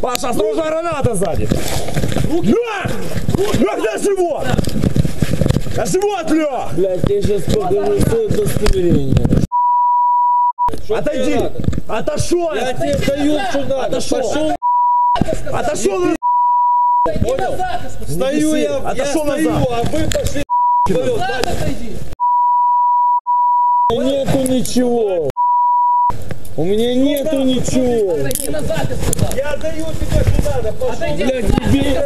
Паша, осторожно, граната сзади! На! На, где живот? На живот, Лех! Блядь, я сейчас покажу удостоверение. Отойди! Отошел! Я тебе даю, что надо. Отошел. Пошел. Отошел! на- Стою я, я Отошел стою, назад. а вы пошли. У меня нету ничего. У меня нету ничего. Я даю тебе что надо. Пошел. Блядь, тебе.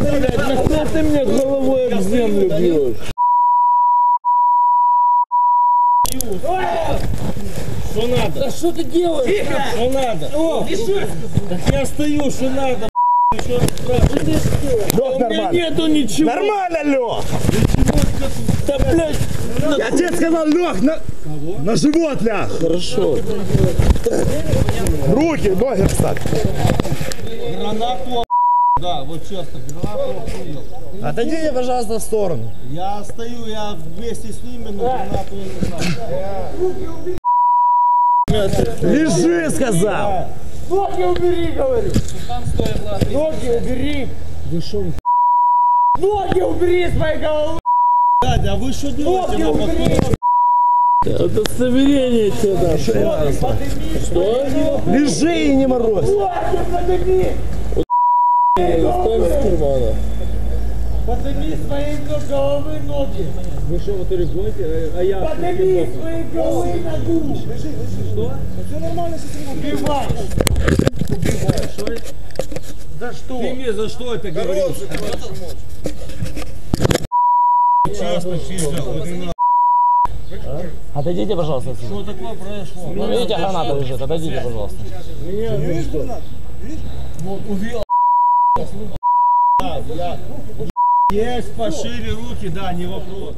Блядь, нахуй ты мне головой об землю бьешь? Что надо? Да что ты делаешь? Что надо? Так я стою, что надо? Еще спрашиваешь? Лех, У меня нормально! нету ничего. Нормально, Лех! Да, блядь. Я тебе сказал, Лех, на... На живот ляг! Хорошо. Руки, ноги встать! Гранату Да, вот честно, гранату охуел. Отойдите, пожалуйста, в сторону. Я стою, я вместе с ними, но гранату я не знаю. Лежи, сказал! Ноги убери, говорю. Ноги убери. Вы что, Ноги убери с моей головы. дядя, а вы что делаете? Ноги убери. Удостоверение тебе дам. Что? Лежи и не морозь! Ноги подними. Ставь с кармана. Подними с моей головы ноги. Вы что, вот регоните? А я Подними с моей головы ногу. Что? Все нормально, сейчас Убивай. За что? Ты мне за что это говоришь? Вот и на- Отойдите, пожалуйста. Что такое произошло? Ну, видите, граната лежит. Отойдите, пожалуйста. Есть пошире руки, да, не вопрос.